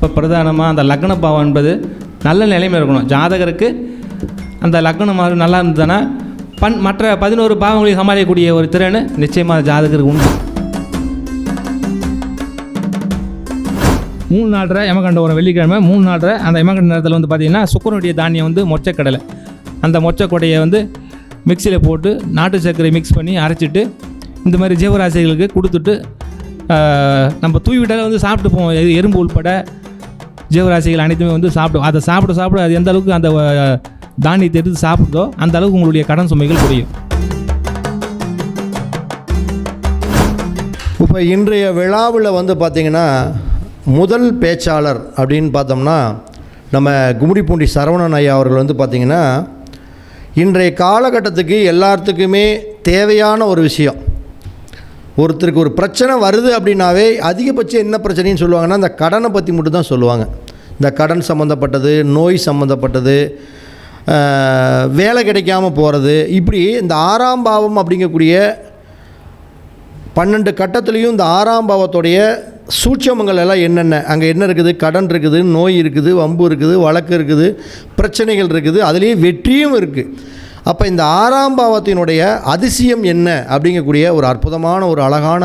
இப்போ பிரதானமாக அந்த லக்ன பாவம் என்பது நல்ல நிலைமை இருக்கணும். ஜாதகருக்கு அந்த லக்னம் மாதிரி நல்லா இருந்ததுன்னா பன் மற்ற பதினோரு பாவங்களையும் சமாளிக்கக்கூடிய ஒரு திறன் நிச்சயமாக ஜாதகருக்கு உண்டு. மூணு நாலரை எமகண்ட ஒரு வெள்ளிக்கிழமை மூணு நாலரை அந்த எமகண்ட நேரத்தில் வந்து பார்த்திங்கன்னா சுக்கரனுடைய தானியம் வந்து மொச்சக்கடலை. அந்த மொச்சக்கொடையை வந்து மிக்சியில் போட்டு நாட்டு சர்க்கரை மிக்ஸ் பண்ணி அரைச்சிட்டு இந்த மாதிரி ஜீவராசிகளுக்கு கொடுத்துட்டு நம்ம தூவி வந்து சாப்பிட்டு போவோம். எறும்பு உள்பட ஜீவராசிகள் அனைத்துமே வந்து சாப்பிடும். அதை சாப்பிட சாப்பிட அது எந்த அளவுக்கு அந்த தானியத்தை எடுத்து சாப்பிடுதோ அந்த அளவுக்கு உங்களுடைய கடன் சுமைகள் குறையும். இப்போ இன்றைய விழாவில் வந்து பார்த்திங்கன்னா முதல் பேச்சாளர் அப்படின்னு பார்த்தோம்னா நம்ம கும்மிடிப்பூண்டி சரவணன் ஐயா அவர்கள் வந்து பார்த்திங்கன்னா இன்றைய காலகட்டத்துக்கு எல்லாத்துக்குமே தேவையான ஒரு விஷயம். ஒருத்தருக்கு ஒரு பிரச்சனை வருது அப்படின்னாவே அதிகபட்சம் என்ன பிரச்சனைன்னு சொல்லுவாங்கன்னா அந்த கடனை பற்றி மட்டும் தான் சொல்லுவாங்க. இந்த கடன் சம்மந்தப்பட்டது நோய் சம்மந்தப்பட்டது வேலை கிடைக்காம போகிறது இப்படி இந்த ஆறாம் பாவம் அப்படிங்கக்கூடிய பன்னெண்டு கட்டத்துலேயும் இந்த ஆறாம் பாவத்துடைய சூட்சமங்கள் எல்லாம் என்னென்ன? அங்கே என்ன இருக்குது? கடன் இருக்குது நோய் இருக்குது வம்பு இருக்குது வழக்கு இருக்குது பிரச்சனைகள் இருக்குது அதுலேயே வெற்றியும் இருக்குது அப்போ இந்த ஆறாம் பாவத்தினுடைய அதிசயம் என்ன அப்படிங்கக்கூடிய ஒரு அற்புதமான ஒரு அழகான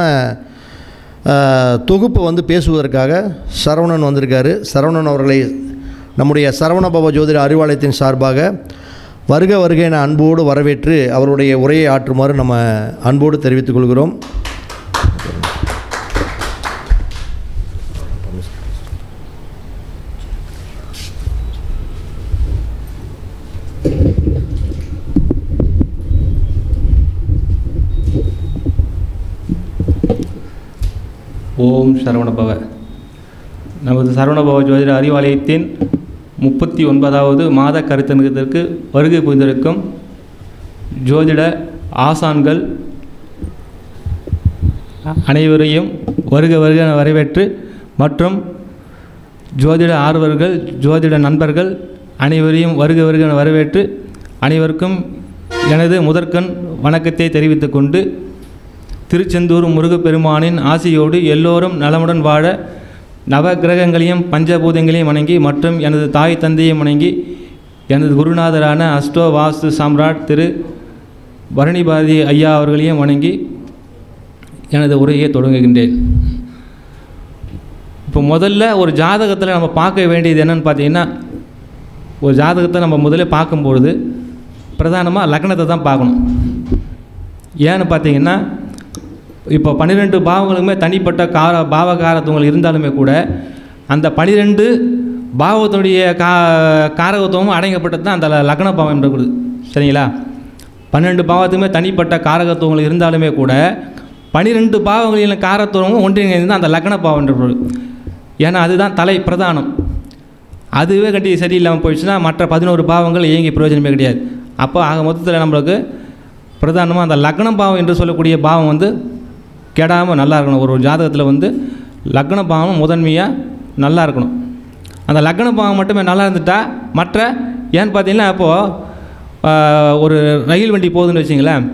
தொகுப்பை வந்து பேசுவதற்காக சரவணன் வந்திருக்காரு. சரவணன் அவர்களை நம்முடைய சரவணபவ ஜோதிட அறிவாலயத்தின் சார்பாக வருக வருக என அன்போடு வரவேற்று அவருடைய உரையை ஆற்றுமாறு நம்ம அன்போடு தெரிவித்துக் கொள்கிறோம். ஓம் சரவணபவ. நமது சரவணபவ ஜோதிட அறிவாலயத்தின் முப்பத்தி ஒன்பதாவது மாத கருத்தரங்கத்திற்கு வருகை புரிந்திருக்கும் ஜோதிட ஆசான்கள் அனைவரையும் வருக வருக என வரவேற்று மற்றும் ஜோதிட ஆர்வர்கள் ஜோதிட நண்பர்கள் அனைவரையும் வருக வருக என வரவேற்று அனைவருக்கும் எனது முதற்கண் வணக்கத்தை தெரிவித்துக்கொண்டு திருச்செந்தூர் முருகப்பெருமானின் ஆசையோடு எல்லோரும் நலமுடன் வாழ நவ கிரகங்களையும் பஞ்சபூதங்களையும் வணங்கி மற்றும் எனது தாய் தந்தையை வணங்கி எனது குருநாதரான அஸ்டோ வாஸ்து சாம்ராட் திரு பரணிபாரதி ஐயா அவர்களையும் வணங்கி எனது உரையை தொடங்குகின்றேன். இப்போ முதல்ல ஒரு ஜாதகத்தில் நம்ம பார்க்க வேண்டியது என்னன்னு பார்த்தீங்கன்னா ஒரு ஜாதகத்தை நம்ம முதல்ல பார்க்கும்பொழுது பிரதானமாக லக்னத்தை தான் பார்க்கணும். ஏன்னு பார்த்தீங்கன்னா இப்போ பன்னிரெண்டு பாவங்களுமே தனிப்பட்ட கார பாவகாரத்துவங்கள் இருந்தாலுமே கூட அந்த பனிரெண்டு பாவத்துடைய கா காரகத்துவமும் அடங்கப்பட்டது தான் அந்த லக்ன பாவம் இருக்குது சரிங்களா? பன்னெண்டு பாவத்துக்குமே தனிப்பட்ட காரகத்துவங்கள் இருந்தாலுமே கூட பன்னிரெண்டு பாவங்களின் காரத்துவமும் ஒன்றிணைந்து அந்த லக்ன பாவம் என்று ஏன்னா அதுதான் தலை பிரதானம். அதுவே கட்டி சரியில்லாமல் போயிடுச்சுன்னா மற்ற பதினோரு பாவங்கள் இயங்கி பிரயோஜனமே கிடையாது. அப்போ ஆக மொத்தத்தில் நம்மளுக்கு பிரதானமாக அந்த லக்னம் பாவம் என்று சொல்லக்கூடிய பாவம் வந்து கெடாமல் நல்லா இருக்கணும். ஒரு ஜாதகத்தில் வந்து லக்ன பாவம் முதன்மையாக நல்லா இருக்கணும். அந்த லக்ன பாவம் மட்டுமே நல்லா இருந்துட்டா மற்ற ஏன்னு பார்த்தீங்கன்னா அப்போது ஒரு ரயில் வண்டி போகுதுன்னு வச்சிங்களேன்.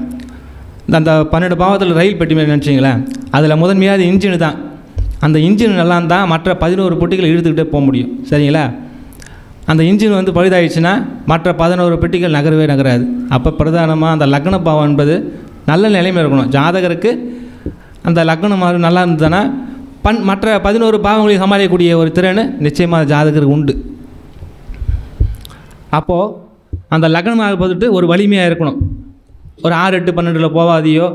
அந்த பன்னெண்டு பாவத்தில் ரயில் பெட்டி மாதிரி நினச்சிங்களேன். அதில் முதன்மையாக இன்ஜின் இன்ஜினு தான். அந்த இன்ஜின் நல்லா இருந்தால் மற்ற பதினோரு பெட்டிகளை இழுத்துக்கிட்டே போக முடியும். சரிங்களா? அந்த இன்ஜின் வந்து பழுதாயிடுச்சுன்னா மற்ற பதினோரு பெட்டிகள் நகரவே நகராது. அப்போ பிரதானமாக அந்த லக்ன பாவம் என்பது நல்ல நிலைமை இருக்கணும். ஜாதகருக்கு அந்த லக்னம் மாதிரி நல்லா இருந்ததுன்னா பன் மற்ற பதினோரு பாவங்களையும் சமாளிக்கக்கூடிய ஒரு திறன் நிச்சயமாக ஜாதகருக்கு உண்டு. அப்போது அந்த லக்னமாக பார்த்துட்டு ஒரு வலிமையாக இருக்கணும். ஒரு ஆறு எட்டு பன்னெண்டில் போகாதையோ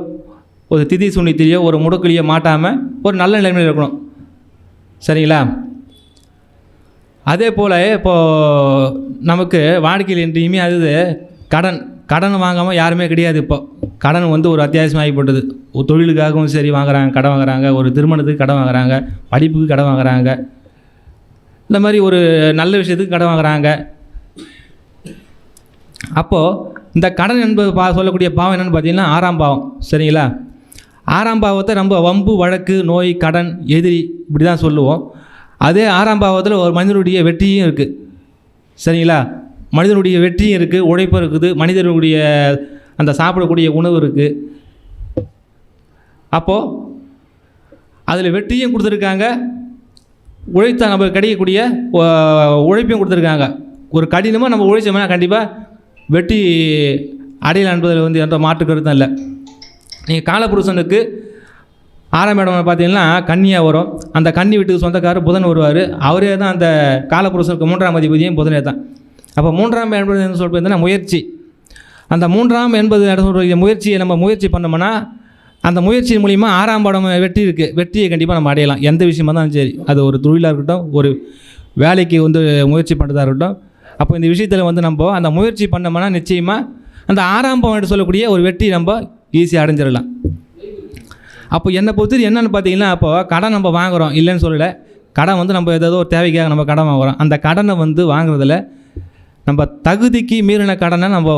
ஒரு திதி சுனித்திலையோ ஒரு முடுக்கலியோ மாட்டாமல் ஒரு நல்ல நிலைமையில் இருக்கணும். சரிங்களா? அதே போல் இப்போது நமக்கு வாடிக்கையில் இன்றையுமே அது கடன் கடன் வாங்காமல் யாருமே கிடையாது இப்போ. கடன் வந்து ஒரு அத்தியாவசியமாகிப்பட்டது ஒரு தொழிலுக்காகவும் சரி வாங்குறாங்க கடன் வாங்குறாங்க ஒரு திருமணத்துக்கு கடன் வாங்குறாங்க படிப்புக்கு கடன் வாங்குறாங்க. இந்த மாதிரி ஒரு நல்ல விஷயத்துக்கு கடன் வாங்குறாங்க. அப்போது இந்த கடன் என்பது பா சொல்லக்கூடிய பாவம் என்னென்னு பார்த்தீங்கன்னா ஆறாம் பாவம். சரிங்களா? ஆறாம் பாவத்தை நம்ம வம்பு வழக்கு நோய் கடன் எதிரி இப்படி தான் சொல்லுவோம். அதே ஆறாம் பாவத்தில் ஒரு மனிதனுடைய வெற்றியும் இருக்குது சரிங்களா? மனிதனுடைய வெற்றியும் இருக்குது உழைப்பும் இருக்குது மனிதனுடைய அந்த சாப்பிடக்கூடிய உணவு இருக்குது அப்போது அதில் வெற்றியும் கொடுத்துருக்காங்க. உழைத்த நம்ம கிடைக்கக்கூடிய உழைப்பையும் கொடுத்துருக்காங்க. ஒரு கடினமாக நம்ம உழைச்சோம்னா கண்டிப்பாக வெற்றி அடையலாம் என்பதில் வந்து எந்த மாற்று கருத்தும் இல்லை. நீங்கள் காலபுருஷனுக்கு ஆறாம் இடம் பார்த்தீங்கன்னா கன்னியாக வரும். அந்த கன்னி வீட்டுக்கு சொந்தக்காரர் புதன் வருவார். அவரே தான் அந்த காலபுருஷனுக்கு மூன்றாம் அதிபதியும் புதனே தான். அப்போ மூன்றாம் என்பது என்ன சொல்கிறதுன்னா முயற்சி. அந்த மூன்றாம் என்பது என்ன சொல்கிற முயற்சியை நம்ம முயற்சி பண்ணோம்னா அந்த முயற்சி மூலிமா ஆறாம் படம் வெற்றி இருக்குது வெற்றியை கண்டிப்பாக நம்ம அடையலாம். எந்த விஷயமா இருந்தாலும் சரி அது ஒரு தொழிலாக இருக்கட்டும் ஒரு வேலைக்கு வந்து முயற்சி பண்ணுறதா இருக்கட்டும். அப்போ இந்த விஷயத்தில் வந்து நம்ம அந்த முயற்சி பண்ணோம்னா நிச்சயமாக அந்த ஆறாம் பவன் என்று சொல்லக்கூடிய ஒரு வெற்றி நம்ம ஈஸியாக அடைஞ்சிடலாம். அப்போ என்னை பொறுத்தது என்னென்னு பார்த்தீங்கன்னா அப்போ கடன் நம்ம வாங்குகிறோம் இல்லைன்னு சொல்லலை. கடன் வந்து நம்ம ஏதாவது ஒரு தேவைக்காக நம்ம கடன் வாங்குகிறோம் அந்த கடனை வந்து வாங்குறதில் நம்ம தகுதிக்கு மீறின கடனை நம்ம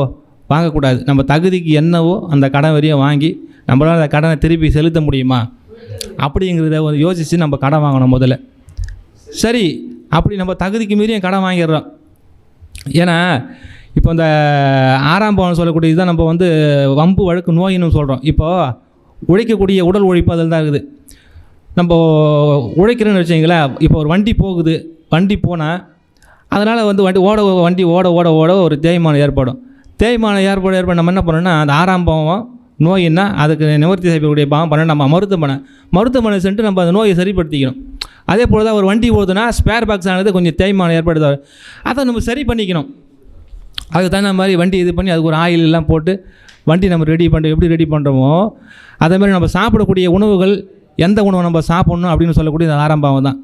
வாங்கக்கூடாது. நம்ம தகுதிக்கு என்னவோ அந்த கடன் வரையும் வாங்கி நம்மளால் அந்த கடனை திருப்பி செலுத்த முடியுமா? அப்படிங்கிறத யோசித்து நம்ம கடன் வாங்கணும் முதல்ல. சரி அப்படி நம்ம தகுதிக்கு மீறியும் கடன் வாங்கிடுறோம். ஏன்னா இப்போ இந்த ஆறாம் பவன் சொல்லக்கூடிய இதுதான் நம்ம வந்து வம்பு வழக்கு நோயின்னு சொல்கிறோம் இப்போது உழைக்கக்கூடிய உடல் உழைப்பு அதில் தான் இருக்குது. நம்ம உழைக்கிறோன்னு வச்சிங்களேன் இப்போ ஒரு வண்டி போகுது. வண்டி போனால் அதனால் வந்து வண்டி ஓட வண்டி ஓட ஓட ஓட ஒரு தேய்மானம் ஏற்படும். தேய்மானம் ஏற்பட ஏற்பட நம்ம என்ன பண்ணணும்னா அந்த ஆறாம் பாவம் நோயின்னா அதுக்கு நிவர்த்தி செய்யக்கூடிய பாவம் பண்ண நம்ம மருத்துவமனை. மருத்துவமனை சென்று நம்ம அந்த நோயை சரிப்படுத்திக்கணும். அதே போல் தான் ஒரு வண்டி ஓடுதுன்னா ஸ்பேர் பாக்ஸ் ஆனது கொஞ்சம் தேய்மானம் ஏற்படுது அதை நம்ம சரி பண்ணிக்கணும். அதுக்கு தகுந்த மாதிரி வண்டி இது பண்ணி அதுக்கு ஒரு ஆயில் எல்லாம் போட்டு வண்டி நம்ம ரெடி பண்ணுறோம் எப்படி ரெடி பண்ணுறோமோ அதே மாதிரி நம்ம சாப்பிடக்கூடிய உணவுகள் எந்த உணவு நம்ம சாப்பிட்ணும் அப்படின்னு சொல்லக்கூடிய இந்த ஆறாம் தான்.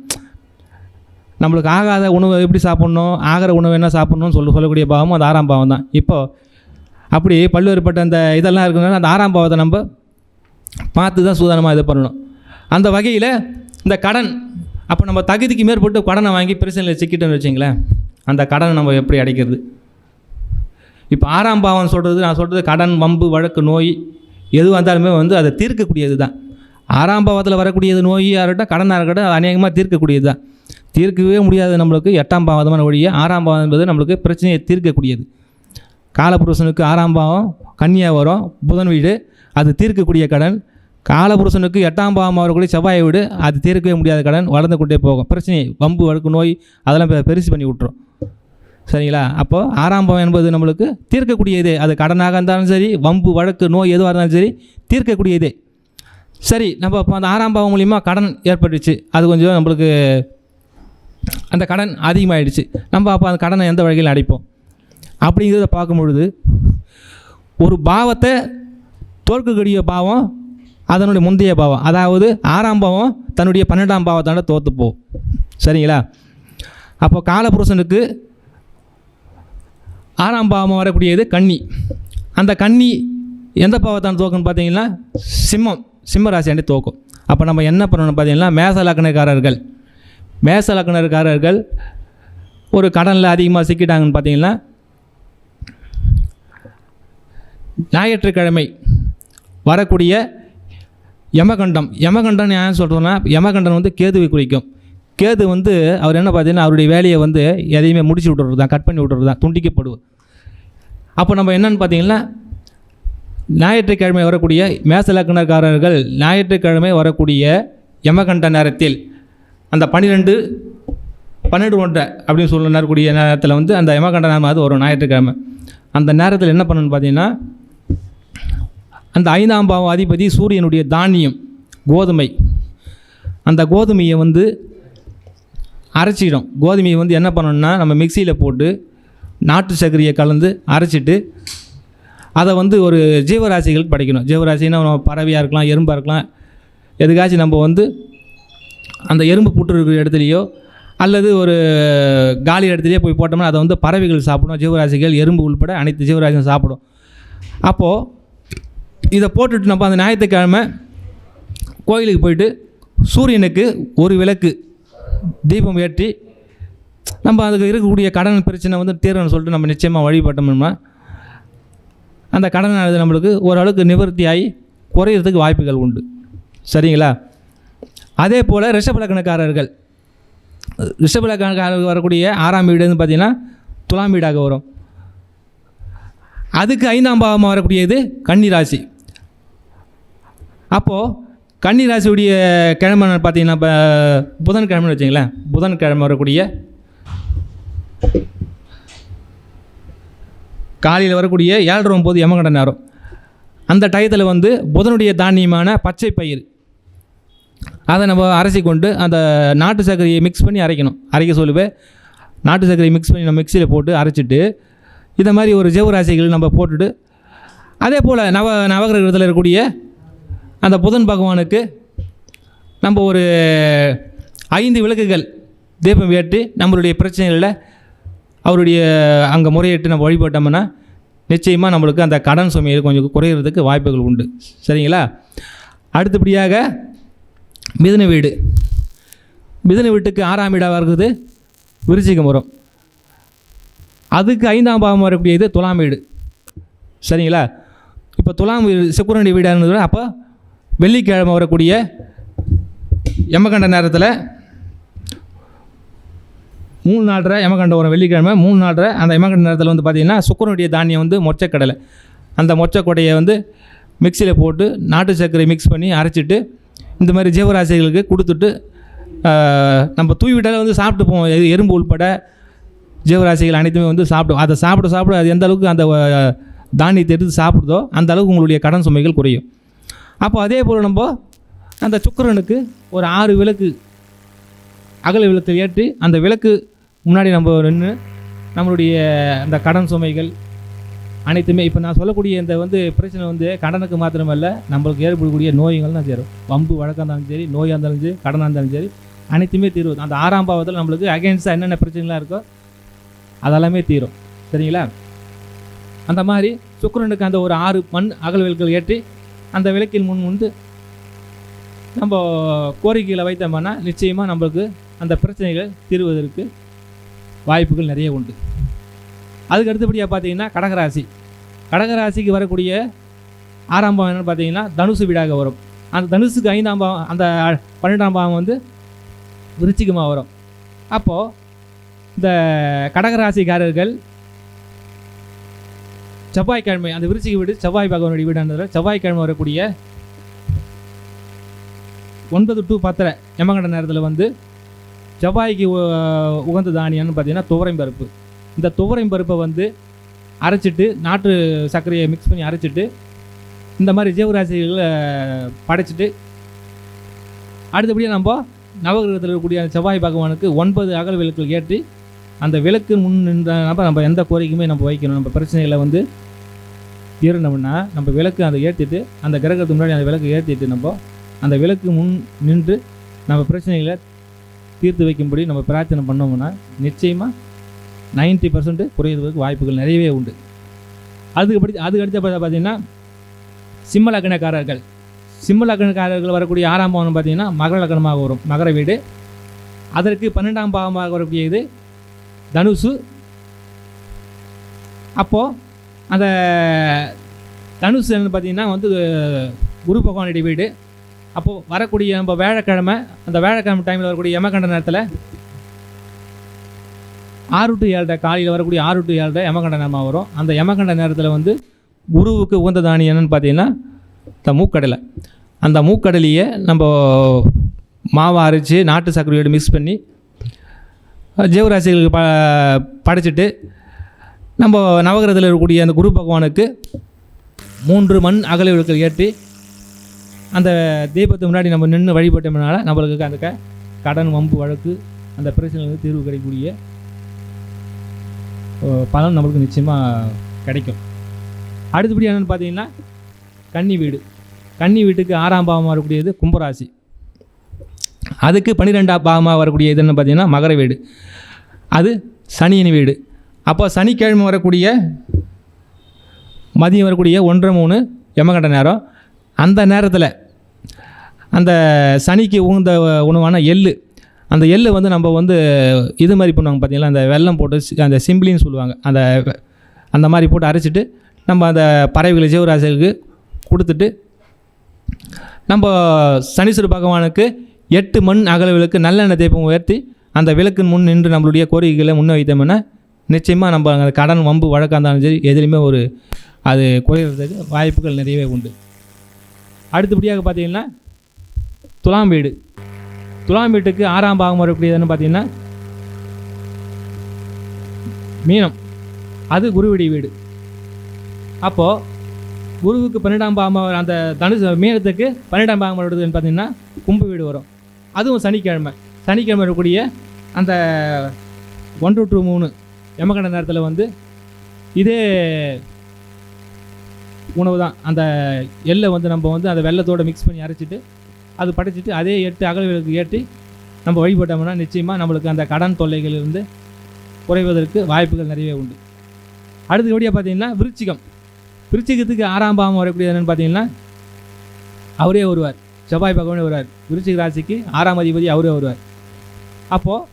நம்மளுக்கு ஆகாத உணவு எப்படி சாப்பிட்ணும் ஆகிற உணவு என்ன சாப்பிட்ணும்னு சொல்ல சொல்லக்கூடிய பாவமும் அந்த ஆறாம் பாவம் தான். இப்போது அப்படி பல்வேறுபட்ட அந்த இதெல்லாம் இருக்கிறதுனால அந்த ஆறாம் பாவத்தை நம்ம பார்த்து தான் சூதானமாக இது பண்ணணும். அந்த வகையில் இந்த கடன் அப்போ நம்ம தகுதிக்கு மேற்பட்டு கடனை வாங்கி பிரச்சனையில் சிக்கிட்டோன்னு வச்சிங்களேன் அந்த கடனை நம்ம எப்படி அடைக்கிறது? இப்போ ஆறாம் பாவம் சொல்கிறது நான் சொல்கிறது கடன் வம்பு வழக்கு நோய் எது வந்தாலுமே வந்து அதை தீர்க்கக்கூடியது தான் ஆறாம் பாவத்தில் வரக்கூடியது நோயாக இருக்கட்டும் கடனாக இருக்கட்டும் அது அநேகமாக தீர்க்கக்கூடியது தான் தீர்க்கவே முடியாது நம்மளுக்கு எட்டாம் பாவதமான வழியே ஆறாம் பாவம் என்பது நம்மளுக்கு பிரச்சனையை தீர்க்கக்கூடியது. காலபுருஷனுக்கு ஆறாம் பாவம் கன்னியாக வரும் புதன் வீடு அது தீர்க்கக்கூடிய கடன். காலபுருஷனுக்கு எட்டாம் பாவம் வரக்கூடிய செவ்வாய் வீடு அது தீர்க்கவே முடியாத கடன் வளர்ந்து கொண்டே போகும். பிரச்சனை வம்பு வழக்கு நோய் அதெல்லாம் பெருசு பண்ணி விட்டுரும். சரிங்களா? அப்போது ஆறாம் பாவம் என்பது நம்மளுக்கு தீர்க்கக்கூடியதே. அது கடனாக இருந்தாலும் சரி வம்பு வழக்கு நோய் எதுவாக இருந்தாலும் சரி தீர்க்கக்கூடியதே. சரி நம்ம இப்போ அந்த ஆறாம் பாவம் மூலிமா கடன் ஏற்பட்டுச்சு. அது கொஞ்சம் நம்மளுக்கு அந்த கடன் அதிகமாகிடுச்சு நம்ம அப்போ அந்த கடனை எந்த வழியில் அடைப்போம். அப்படிங்கிறத பார்க்கும் பொழுது ஒரு பாவத்தை தோற்கக்கூடிய பாவம் அதனுடைய முந்தைய பாவம். அதாவது ஆறாம் பாவம் தன்னுடைய பன்னெண்டாம் பாவத்தோட தோற்றுப்போ சரிங்களா? அப்போ காலபுருஷனுக்கு ஆறாம் பாவம் வரக்கூடியது கன்னி. அந்த கன்னி எந்த பாவத்தான் தோக்குன்னு பார்த்தீங்கன்னா சிம்மம். சிம்ம ராசியாண்டி தோக்கும். அப்போ நம்ம என்ன பண்ணணும் பார்த்தீங்கன்னா மேச லக்னக்காரர்கள். மேச லக்னக்காரர்கள் ஒரு கடனில் அதிகமாக சிக்கிட்டாங்கன்னு பார்த்தீங்கன்னா ஞாயிற்றுக்கிழமை வரக்கூடிய யமகண்டம். யமகண்டம் ஏன் சொல்கிறோன்னா யமகண்டம் வந்து கேதுவை குறிக்கும். கேது வந்து அவர் என்ன பார்த்தீங்கன்னா அவருடைய வேலையை வந்து எதையுமே முடிச்சு விட்டுறது தான் கட் பண்ணி விட்டுறது தான் துண்டிக்கப்படுவது அப்போ நம்ம என்னன்னு பார்த்தீங்கன்னா ஞாயிற்றுக்கிழமை வரக்கூடிய மேசலக்கணக்காரர்கள் ஞாயிற்றுக்கிழமை வரக்கூடிய யமகண்ட நேரத்தில் அந்த பன்னிரெண்டு பன்னெண்டு ஒன்றை அப்படின்னு சொல்லக்கூடிய நேரத்தில் வந்து அந்த யமகண்ட நேரம் அது வரும் ஞாயிற்றுக்கிழமை. அந்த நேரத்தில் என்ன பண்ணணும்னு பார்த்தீங்கன்னா அந்த ஐந்தாம் பாவம் அதிபதி சூரியனுடைய தானியம் கோதுமை. அந்த கோதுமையை வந்து அரைச்சிடும் கோதுமையை வந்து என்ன பண்ணணும்னா நம்ம மிக்சியில் போட்டு நாட்டு சர்க்கரையை கலந்து அரைச்சிட்டு அதை வந்து ஒரு ஜீவராசிகளுக்கு படைக்கணும். ஜீவராசின்னா நம்ம பறவையாக இருக்கலாம் எறும்பாக இருக்கலாம். எதுக்காச்சும் நம்ம வந்து அந்த எறும்பு புற்று இருக்கிற இடத்துலையோ அல்லது ஒரு காலி இடத்துலையோ போய் போட்டோம்னா அதை வந்து பறவைகள் சாப்பிடும் ஜீவராசிகள் எறும்பு உள்பட அனைத்து ஜீவராசியும் சாப்பிடும். அப்போது இதை போட்டுட்டு நம்ம அந்த ஞாயிற்றுக்கிழமை கோயிலுக்கு போயிட்டு சூரியனுக்கு ஒரு விளக்கு தீபம் ஏற்றி நம்ம அதுக்கு இருக்கக்கூடிய கடன் பிரச்சனை வந்து தீரணும்னு சொல்லிட்டு நம்ம நிச்சயமாக வழிபட்டோம்னா அந்த கடனானது நம்மளுக்கு ஓரளவுக்கு நிவர்த்தி ஆகி குறையிறதுக்கு வாய்ப்புகள் உண்டு. சரிங்களா? அதே போல் ரிஷபலக்கணக்காரர்கள் ரிஷபலக்கணக்காரர்கள் வரக்கூடிய ஆறாம் வீடுன்னு பார்த்திங்கன்னா துலாம் வீடாக வரும். அதுக்கு ஐந்தாம் பாவமாக வரக்கூடியது கன்னி ராசி அப்போது கன்னி ராசியுடைய கிழமை பார்த்தீங்கன்னா இப்போ புதன்கிழமைன்னு வச்சிங்களேன் புதன்கிழமை வரக்கூடிய காலையில் வரக்கூடிய ஏழரை ஒம்பது யமகண்ட நேரம். அந்த டயத்தில் வந்து புதனுடைய தானியமான பச்சை பயிர் அதை நம்ம அரைச்சி கொண்டு அந்த நாட்டு சர்க்கரையை மிக்ஸ் பண்ணி அரைக்கணும். அரைக்க சொல்லுவேன் நாட்டு சர்க்கரையை மிக்ஸ் பண்ணி நம்ம மிக்சியில் போட்டு அரைச்சிட்டு இதை மாதிரி ஒரு ஜெவராசிகள் நம்ம போட்டுட்டு அதே போல் நவ நவகிரகத்தில் இருக்கக்கூடிய அந்த புதன் பகவானுக்கு நம்ம ஒரு ஐந்து விளக்குகள் தீபம் ஏற்று நம்மளுடைய பிரச்சனைகளில் அவருடைய அங்கே முறையிட்டு நம்ம வழிபட்டோம்னா நிச்சயமாக நம்மளுக்கு அந்த கடன் சுமையை கொஞ்சம் குறையிறதுக்கு வாய்ப்புகள் உண்டு. சரிங்களா? அடுத்தபடியாக மிதன வீடு. மிதன வீட்டுக்கு ஆறாம் வீடாக இருக்குது விருச்சிகம் வரும் அதுக்கு ஐந்தாம் பாவம் வரக்கூடியது துலாம் வீடு. சரிங்களா? இப்போ துலாம் வீடு சுக்கிரனுடைய வீடாக இருந்தது அப்போ வெள்ளிக்கிழமை வரக்கூடிய யமகண்ட நேரத்தில் மூணு நாலரை யமகண்ட வரும் வெள்ளிக்கிழமை மூணு நாலரை அந்த யமகண்ட நேரத்தில் வந்து பார்த்திங்கன்னா சுக்கரனுடைய தானியம் வந்து மொச்சக்கடலை. அந்த மொச்சக்கொடையை வந்து மிக்சியில் போட்டு நாட்டு சர்க்கரை மிக்ஸ் பண்ணி அரைச்சிட்டு இந்த மாதிரி ஜீவராசிகளுக்கு கொடுத்துட்டு நம்ம தூவி விட்டாலே வந்து சாப்பிட்டு போவோம். எறும்பு உள்பட ஜீவராசிகள் அனைத்துமே வந்து சாப்பிடும். அதை சாப்பிட சாப்பிட அது எந்த அளவுக்கு அந்த தானியத்தை எடுத்து சாப்பிடுதோ அந்த அளவுக்கு உங்களுடைய கடன் சுமைகள் குறையும். அப்போ அதே போல் நம்ம அந்த சுக்கரனுக்கு ஒரு ஆறு விளக்கு அகல விளக்கை ஏற்றி அந்த விளக்கு முன்னாடி நம்ம நின்று நம்மளுடைய அந்த கடன் சுமைகள் அனைத்துமே இப்போ நான் சொல்லக்கூடிய இந்த வந்து பிரச்சனை வந்து கடனுக்கு மாத்திரமல்ல நம்மளுக்கு ஏற்படக்கூடிய நோய்கள் தான் சேரும். வம்பு வழக்காக இருந்தாலும் சரி நோயாக இருந்தாலும் சரி கடனாக இருந்தாலும் சரி அனைத்துமே தீர்வு. அந்த ஆறாம் பாவத்தில் நம்மளுக்கு அகேன்ஸ்டாக என்னென்ன பிரச்சனைலாம் இருக்கோ அதெல்லாமே தீரும். சரிங்களா? அந்த மாதிரி சுக்கரனுக்கு அந்த ஒரு ஆறு மண் அகல் விளக்குகள் ஏற்றி அந்த விளக்கின் முன் வந்து நம்ம கோரிக்கைகளை வைத்தோம்னா நிச்சயமாக நம்மளுக்கு அந்த பிரச்சனைகள் தீர்வதற்கு வாய்ப்புகள் நிறைய உண்டு. அதுக்கு அடுத்தபடியாக பார்த்தீங்கன்னா கடகராசி. கடகராசிக்கு வரக்கூடிய ஆறாம் பாவம் என்னன்னு பார்த்தீங்கன்னா தனுசு வீடாக வரும். அந்த தனுசுக்கு ஐந்தாம் பாவம் அந்த பன்னெண்டாம் பாவம் வந்து விருச்சிகமாக வரும். அப்போது இந்த கடகராசிக்காரர்கள் செவ்வாய்க்கிழமை அந்த விருச்சிக வீடு செவ்வாய் பகவானுடைய வீடானதில் செவ்வாய்க்கிழமை வரக்கூடிய ஒன்பது டு பத்தரை யமகண்ட நேரத்தில் வந்து செவ்வாய்க்கு உ- உகந்த தானியம்னு பார்த்தீங்கன்னா துவரம் பருப்பு. இந்த துவரம் பருப்பை வந்து அரைச்சிட்டு நாட்டு சர்க்கரையை மிக்ஸ் பண்ணி அரைச்சிட்டு இந்த மாதிரி ஜீவராசிகளை படைச்சிட்டு அடுத்தபடியாக நம்ம நவகிரகத்தில் இருக்கக்கூடிய செவ்வாய் பகவானுக்கு ஒன்பது அகல் விளக்குகள் ஏற்றி அந்த விளக்கு முன் நின்ற நம்ம எந்த கோரிக்கையுமே நம்ம வைக்கணும். நம்ம பிரச்சனைகளை வந்து தீரணும்னா நம்ம விளக்கு அதை ஏற்றிட்டு அந்த கிரகத்துக்கு முன்னாடி அந்த விளக்கு ஏற்றிட்டு நம்ம அந்த விளக்கு முன் நின்று நம்ம பிரச்சனைகளை தீர்த்து வைக்கும்படி நம்ம பிரார்த்தனை பண்ணோம்னா நிச்சயமாக 90% பர்சன்ட் குறையிறதுக்கு வாய்ப்புகள் நிறையவே உண்டு. அதுக்கு படி அதுக்கு அடுத்த பார்த்தீங்கன்னா சிம்ம லக்னக்காரர்கள். சிம்ம லக்னக்காரர்கள் வரக்கூடிய ஆறாம் பாவம் பார்த்தீங்கன்னா மகர லக்னமாக வரும் மகர வீடு. அதற்கு பன்னெண்டாம் பாவமாக வரக்கூடிய இது தனுசு. அப்போது அந்த தனுசு என்னன்னு பார்த்தீங்கன்னா வந்து குரு பகவானுடைய வீடு. அப்போது வரக்கூடிய நம்ம வேழக்கிழமை அந்த வேழக்கிழமை டைமில் வரக்கூடிய யமகண்ட நேரத்தில் ஆறு டு ஏழரை காலையில் வரக்கூடிய ஆறு டு ஏழரை யமகண்ட நேரமாக வரும். அந்த யமகண்ட நேரத்தில் வந்து குருவுக்கு உகந்த தானியம் என்னென்னு பார்த்தீங்கன்னா இந்த மூக்கடலை. அந்த மூக்கடலையை நம்ம மாவை அரைச்சி நாட்டு சர்க்கரையோடு மிக்ஸ் பண்ணி ஜீவராசிகளுக்கு ப படைச்சிட்டு நம்ம நவகிரகத்தில் இருக்கக்கூடிய அந்த குரு பகவானுக்கு மூன்று மண் அகல விளக்குகள் ஏற்றி அந்த தீபத்துக்கு முன்னாடி நம்ம நின்று வழிபட்டோம்னால நம்மளுக்கு அந்த க- கடன் வம்பு வழக்கு அந்த பிரச்சனைகளுக்கு தீர்வு கிடைக்கக்கூடிய பலன் நம்மளுக்கு நிச்சயமாக கிடைக்கும். அடுத்தபடி என்னென்னு பார்த்தீங்கன்னா கன்னி வீடு. கன்னி வீட்டுக்கு ஆறாம் பாவமாக வரக்கூடியது கும்பராசி. அதுக்கு பன்னிரெண்டாம் பாவமாக வரக்கூடிய இது பார்த்தீங்கன்னா மகர வீடு. அது சனியின் வீடு. அப்போ சனிக்கிழமை வரக்கூடிய மதியம் வரக்கூடிய ஒன்றரை மூணு யமகண்ட நேரம். அந்த நேரத்தில் அந்த சனிக்கு உகந்த உணவான எள்ளு. அந்த எள்ளு வந்து நம்ம வந்து இது மாதிரி பண்ணுவாங்க பார்த்திங்களா அந்த வெள்ளம் போட்டு சி- அந்த சிம்பிளின்னு சொல்லுவாங்க. அந்த அந்த மாதிரி போட்டு அரைச்சிட்டு நம்ம அந்த பறவைகளை ஜீவராசிகளுக்கு கொடுத்துட்டு நம்ம சனீஸ்வர பகவானுக்கு எட்டு மண் அகல விளக்கு நல்லெண்ணெய் தீபம் உயர்த்தி அந்த விளக்கின் முன் நின்று நம்மளுடைய கோரிக்கைகளை முன்வைத்தோம்னா நிச்சயமாக நம்ம அந்த கடன் வம்பு வழக்காக இருந்தாலும் சரி எதுலேயுமே ஒரு அது குறையிறதுக்கு வாய்ப்புகள் நிறையவே உண்டு. அடுத்தபடியாக பார்த்தீங்கன்னா துலாம் வீடு. துலாம் வீட்டுக்கு ஆறாம் பாகம் வரக்கூடியதுன்னு பார்த்தீங்கன்னா மீனம். அது குருவிடி வீடு. அப்போது குருவுக்கு பன்னெண்டாம் பாகம் அந்த தனுசு மீனத்துக்கு பன்னெண்டாம் பாகம் வருதுன்னு பார்த்தீங்கன்னா கும்பு வீடு வரும். அதுவும் சனிக்கிழமை. சனிக்கிழமை இருக்கக்கூடிய அந்த ஒன்று டு மூணு எமகண்ட நேரத்தில் வந்து இதே உணவு தான் அந்த எள்ளை வந்து நம்ம வந்து அந்த வெள்ளத்தோடு மிக்ஸ் பண்ணி அரைச்சிட்டு அது படைச்சிட்டு அதே எட்டு அகல்களுக்கு ஏற்றி நம்ம வழிபட்டோம்னா நிச்சயமாக நம்மளுக்கு அந்த கடன் தொல்லைகளிலிருந்து குறைவதற்கு வாய்ப்புகள் நிறையவே உண்டு. அடுத்தபடியாக பார்த்தீங்கன்னா விருச்சிகம். விருச்சிகத்துக்கு ஆறாம் பாவம் வரக்கூடியது என்னென்னு பார்த்தீங்கன்னா அவரே வருவார் செவ்வாய் பகவானே வருவார் விருச்சிக ராசிக்கு ஆறாம் அதிபதி அவரே வருவார் அப்போது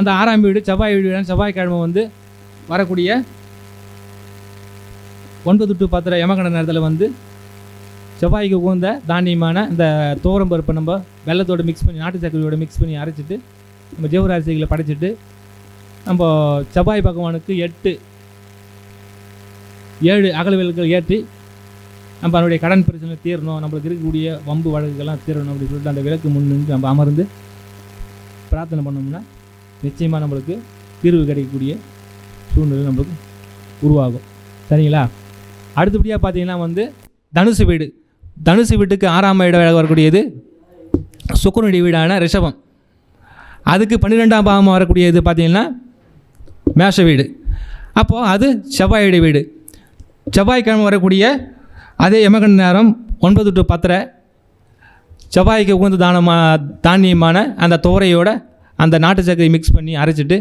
அந்த ஆறாம் வீடு செவ்வாய் வீடு செவ்வாய்க்கிழமை வந்து வரக்கூடிய ஒன்பது டு பத்தரை யமகண்ட நேரத்தில் வந்து செவ்வாய்க்கு உகந்த தானியமான இந்த தோரம் பருப்பை நம்ம வெள்ளத்தோடு மிக்ஸ் பண்ணி நாட்டு சக்கரையோடு மிக்ஸ் பண்ணி அரைச்சிட்டு நம்ம ஜீவராசிகளை படைச்சிட்டு நம்ம செவ்வாய் பகவானுக்கு எட்டு ஏழு அகல் ஏற்றி நம்ம அதனுடைய கடன் பிரச்சனை தீரணும் நம்மளுக்கு இருக்கக்கூடிய வம்பு வழக்குகள்லாம் தீரணும் அப்படின்னு சொல்லிட்டு அந்த விளக்கு முன் நின்று நம்ம அமர்ந்து பிரார்த்தனை பண்ணோம்னா நிச்சயமாக நம்மளுக்கு தீர்வு கிடைக்கக்கூடிய சூழ்நிலை நம்மளுக்கு உருவாகும். சரிங்களா? அடுத்தபடியாக பார்த்தீங்கன்னா வந்து தனுசு வீடு. தனுசு வீட்டுக்கு ஆறாம் வீடாக வரக்கூடியது சுக்கரனுடைய வீடான ரிஷபம். அதுக்கு பன்னிரெண்டாம் பாகமாக வரக்கூடியது பார்த்தீங்கன்னா மேஷ வீடு. அப்போது அது செவ்வாயுடைய வீடு. செவ்வாய்க்கிழமை வரக்கூடிய அதே எமகன் நேரம் ஒன்பது டு பத்தரை. செவ்வாய்க்கு உகந்த தானமாக தானியமான அந்த தோரையோட அந்த நாட்டு சர்க்கரை மிக்ஸ் பண்ணி அரைச்சிட்டு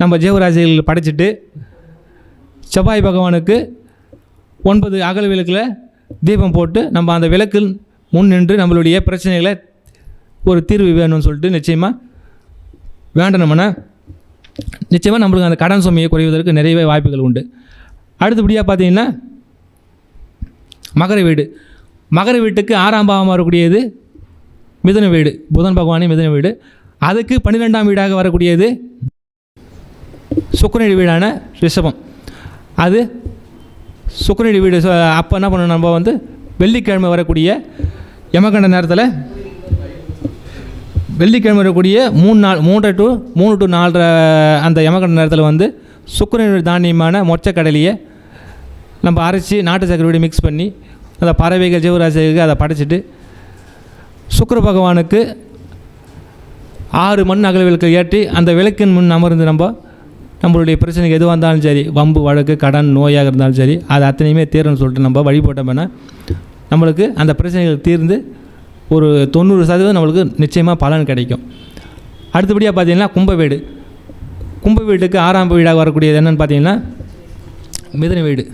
நம்ம ஜீவராசிகள் படைச்சிட்டு செவ்வாய் பகவானுக்கு ஒன்பது அகல் விளக்கில் தீபம் போட்டு நம்ம அந்த விளக்கில் முன் நின்று நம்மளுடைய பிரச்சனைகளை ஒரு தீர்வு வேணும்னு சொல்லிட்டு நிச்சயமாக வேண்டணும்னா நிச்சயமாக நம்மளுக்கு அந்த கடன் சுமையை குறைவதற்கு நிறையவே வாய்ப்புகள் உண்டு. அடுத்தபடியாக பார்த்தீங்கன்னா மகர வீடு. மகர வீட்டுக்கு ஆறாம் பாவமாக வரக்கூடியது மிதன வீடு. புதன் பகவானே மிதன வீடு. அதுக்கு பன்னிரெண்டாம் வீடாக வரக்கூடியது சுக்கரனி வீடான ரிஷபம். அது சுக்கரனி வீடு அப்போ என்ன பண்ணணும் நம்ம வந்து வெள்ளிக்கிழமை வரக்கூடிய யமகண்ட நேரத்தில் வெள்ளிக்கிழமை வரக்கூடிய மூணு நாள் மூன்றரை டு மூணு டு நாலரை அந்த யமகண்ட நேரத்தில் வந்து சுக்கரனுடைய தானியமான மொச்சக்கடலையை நம்ம அரைச்சி நாட்டு சக்கரையோடு மிக்ஸ் பண்ணி அந்த பறவைகள் ஜீவராசிகளுக்கு அதை படைச்சிட்டு சுக்கர பகவானுக்கு ஆறு மண் அகல் விளக்கு ஏற்றி அந்த விளக்கின் முன் அமர்ந்து நம்ம நம்மளுடைய பிரச்சனைக்கு எதுவாக இருந்தாலும் சரி வம்பு வழக்கு கடன் நோயாக இருந்தாலும் சரி அது அத்தனையுமே தீரணும்னு சொல்லிட்டு நம்ம வழிபட்டோம்னா நம்மளுக்கு அந்த பிரச்சனைகள் தீர்ந்து ஒரு தொண்ணூறு சதவீதம் நம்மளுக்கு நிச்சயமாக பலன் கிடைக்கும். அடுத்தபடியாக பார்த்தீங்கன்னா கும்ப வீடு. கும்ப வீட்டுக்கு ஆறாம் வீடாக வரக்கூடியது என்னென்னு பார்த்தீங்கன்னா மிதன வீடு.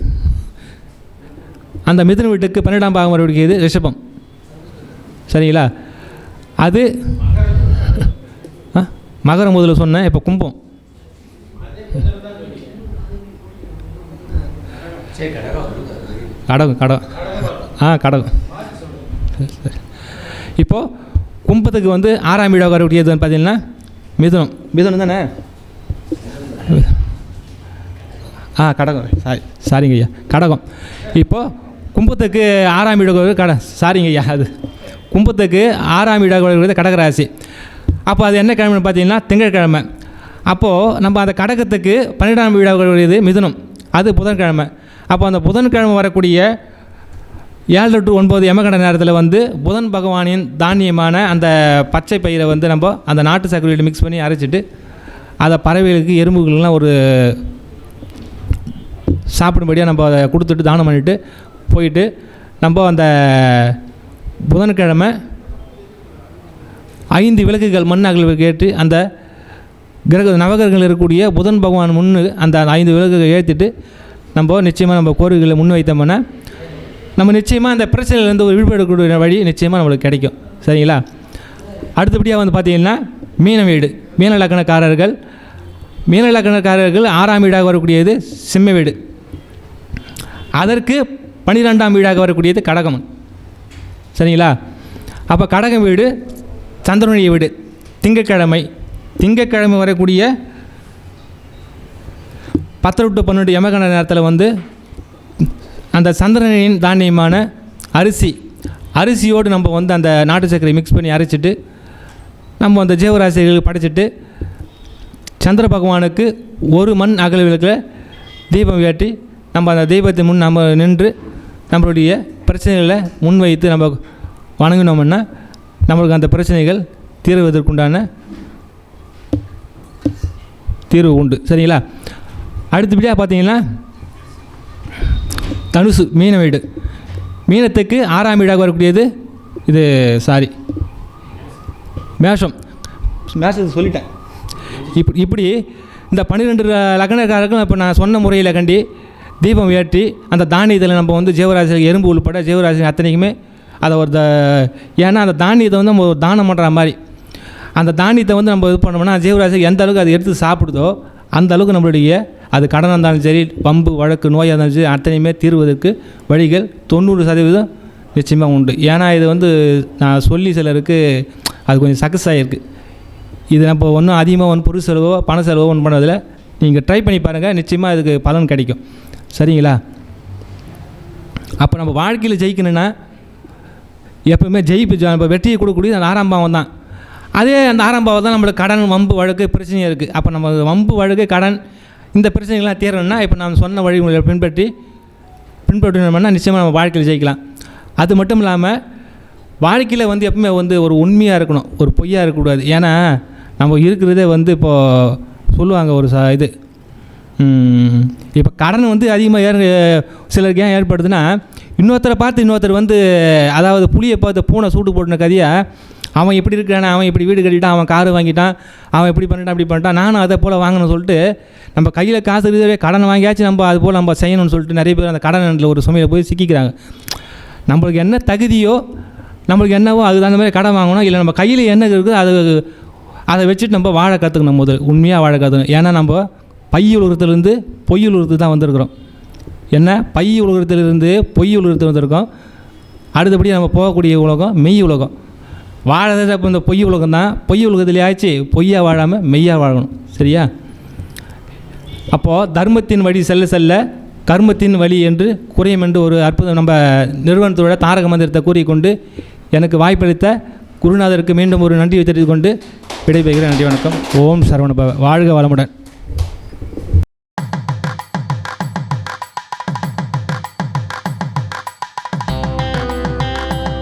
அந்த மிதன வீட்டுக்கு பன்னெண்டாம் பாகம் வரக்கூடியது ரிஷபம். சரிங்களா? அது மகரம் முதல்ல சொன்னேன் இப்போ கும்பம். கடகம் கடகம் ஆ கடகம் இப்போது கும்பத்துக்கு வந்து ஆறாம் வீடாக வரக்கூடியது பார்த்தீங்கன்னா மிதுனம். மிதுனம் தானே? ஆ கடகம். சாரி சாரிங்க ஐயா. கடகம். இப்போது கும்பத்துக்கு ஆறாம் வீடாக கட. சாரிங்க ஐயா அது. கும்பத்துக்கு ஆறாம் வீடாக கடகராசி. அப்போ அது என்ன கிழமைன்னு பார்த்தீங்கன்னா திங்கட்கிழமை. அப்போது நம்ம அந்த கடகத்துக்கு பன்னிரெண்டாம் வீடாக மிதுனம். அது புதன்கிழமை. அப்போ அந்த புதன்கிழமை வரக்கூடிய ஏழு டு ஒன்பது எமகண்ட நேரத்தில் வந்து புதன் பகவானின் தானியமான அந்த பச்சை பயிரை வந்து நம்ம அந்த நாட்டு சர்க்கரையில் மிக்ஸ் பண்ணி அரைச்சிட்டு அதை பறவைகளுக்கு எறும்புகளுக்கெல்லாம் ஒரு சாப்பிடும்படியாக நம்ம அதை கொடுத்துட்டு தானம் பண்ணிவிட்டு போயிட்டு நம்ம அந்த புதன்கிழமை ஐந்து விளக்குகள் மண் கேட்டு அந்த கிரக நவகிரகங்கள் இருக்கக்கூடிய புதன் பகவான் முன்னு அந்த ஐந்து விளக்குகள் ஏற்றிட்டு நம்ம நிச்சயமாக நம்ம கோரிக்கைகளை முன் வைத்தோம்னா நம்ம நிச்சயமாக அந்த பிரச்சனையிலேருந்து ஒரு விடுபடக்கூடிய வழி நிச்சயமாக நம்மளுக்கு கிடைக்கும். சரிங்களா? அடுத்தபடியாக வந்து பார்த்திங்கன்னா மீன வீடு. மீன லக்கணக்காரர்கள் மீன லக்கணக்காரர்கள் ஆறாம் வீடாக வரக்கூடியது சிம்ம வீடு. அதற்கு பன்னிரெண்டாம் வீடாக வரக்கூடியது கடகம் சரிங்களா? அப்போ கடகம் வீடு சந்திரனுடைய வீடு. திங்கட்கிழமை திங்கட்கிழமை வரக்கூடிய பத்து டு பன்னெண்டு யமகண்ட நேரத்தில் வந்து அந்த சந்திரனின் தானியமான அரிசி அரிசியோடு நம்ம வந்து அந்த நாட்டு சர்க்கரை மிக்ஸ் பண்ணி அரைச்சிட்டு நம்ம அந்த ஜீவராசிகளுக்கு படைச்சிட்டு சந்திர பகவானுக்கு ஒரு மண் அகல விளக்கில் தீபம் ஏற்றி நம்ம அந்த தெய்வத்தின் முன் நம்ம நின்று நம்மளுடைய பிரச்சனைகளை முன்வைத்து நம்ம வணங்கினோம்னா நம்மளுக்கு அந்த பிரச்சனைகள் தீர்வதற்குண்டான தீர்வு உண்டு. சரிங்களா? அடுத்தபடியாக பார்த்தீங்கன்னா தனுசு மீன வீடு மீனத்துக்கு ஆறாம் வீடாக வரக்கூடியது இது சாரி மேஷம். மேஷத்தை சொல்லிட்டேன். இப்படி இப்படி இந்த பன்னிரெண்டு லக்னக்காரருக்கும் இப்போ நான் சொன்ன முறையில் கண்டி தீபம் ஏற்றி அந்த தானியத்தில் நம்ம வந்து ஜீவராசி எறும்பு உள்பட ஜீவராசி அத்தனைக்குமே அதை ஒரு த ஏன்னா அந்த தானியத்தை வந்து நம்ம ஒரு தானம் பண்ணுற மாதிரி. அந்த தானியத்தை வந்து நம்ம இது பண்ணோம்னா ஜீவராசி எந்த அளவுக்கு அது எடுத்து சாப்பிடுதோ அந்த அளவுக்கு நம்மளுடைய அது கடனாக இருந்தாலும் சரி பம்பு வழக்கு நோயாக இருந்தாலும் சரி அத்தனையுமே தீர்வதற்கு வழிகள் தொண்ணூறு சதவீதம் நிச்சயமாக உண்டு. ஏன்னா இது வந்து நான் சொல்லி சிலருக்கு அது கொஞ்சம் சக்ஸஸ் ஆகிருக்கு இது நம்ம ஒன்றும் அதிகமாக ஒன்று பொருள் செலவோ பண செலவோ ஒன்று பண்ணதில் நீங்கள் ட்ரை பண்ணி பாருங்கள் நிச்சயமாக இதுக்கு பலன் கிடைக்கும். சரிங்களா? அப்போ நம்ம வாழ்க்கையில் ஜெயிக்கணும்னா எப்பவுமே ஜெயிப்பு நம்ம வெற்றியை கொடுக்கக்கூடிய அந்த ஆறாம் பாவம் தான். அதே அந்த ஆறாம் பாவம் தான் நம்மளுக்கு கடன் வம்பு வழக்கு பிரச்சனையாக இருக்குது அப்போ நம்ம வம்பு வழக்கு கடன் இந்த பிரச்சனைகள்லாம் தீரணும்னா இப்போ நான் சொன்ன வழிமுறைகளை பின்பற்றி பின்பற்றினோம்னா நிச்சயமாக நம்ம வாழ்க்கையில் ஜெயிக்கலாம். அது மட்டும் இல்லாமல் வாழ்க்கையில் வந்து எப்பவுமே வந்து ஒரு உண்மையாக இருக்கணும் ஒரு பொய்யாக இருக்கக்கூடாது. ஏன்னா நம்ம இருக்கிறதே வந்து இப்போது சொல்லுவாங்க ஒரு ச இது இப்போ கடன் வந்து அதிகமாக ஏற சிலருக்கு ஏன் ஏற்படுதுன்னா இன்னொருத்தரை பார்த்து இன்னொருத்தர் வந்து அதாவது புளியை பார்த்து பூனை சூட்டு போட்டுன கதையை அவன் எப்படி இருக்கிறானே அவன் இப்படி வீடு கட்டிட்டான் அவன் காரு வாங்கிட்டான் அவன் இப்படி பண்ணிட்டான் அப்படி பண்ணிட்டான் நானும் அதை போல் வாங்கணும்னு சொல்லிட்டு நம்ம கையில் காசு இருக்கிறதே கடன் வாங்கியாச்சு நம்ம அது போல் நம்ம செய்யணும்னு சொல்லிட்டு நிறைய பேர் அந்த கடனில் ஒரு சுமையில் போய் சிக்கிக்கிறாங்க. நம்மளுக்கு என்ன தகுதியோ நம்மளுக்கு என்னவோ அதுக்கு அந்த மாதிரி கடன் வாங்கணும் இல்லை நம்ம கையில் என்ன இருக்குதோ அது அதை வச்சுட்டு நம்ம வாழ கற்றுக்கணும் முதல் உண்மையாக வாழ கற்றுக்கணும் ஏன்னா நம்ம பை உலகத்துலேருந்து பொய் தான் வந்திருக்கிறோம். என்ன? பை உலகத்திலிருந்து பொய் உலகத்தில் வந்திருக்கோம். அடுத்தபடி நம்ம போகக்கூடிய உலகம் மெய் உலகம். வாழறது அப்போ இந்த பொய் உலகம் தான் பொய் உலகத்துலேயாச்சு பொய்யா வாழாமல் மெய்யாக வாழணும். சரியா? அப்போது தர்மத்தின் வழி செல்ல செல்ல கர்மத்தின் வழி என்று குறையும் என்று ஒரு அற்புதம் நம்ம நிறுவனத்தோட தாரக மந்திரத்தை கூறிக்கொண்டு எனக்கு வாய்ப்பளித்த குருநாதருக்கு மீண்டும் ஒரு நன்றி தெரிவித்துக் கொண்டு விடைபெறுகிறேன். நன்றி வணக்கம். ஓம் சரவண பவ வாழ்க வளமுடன்.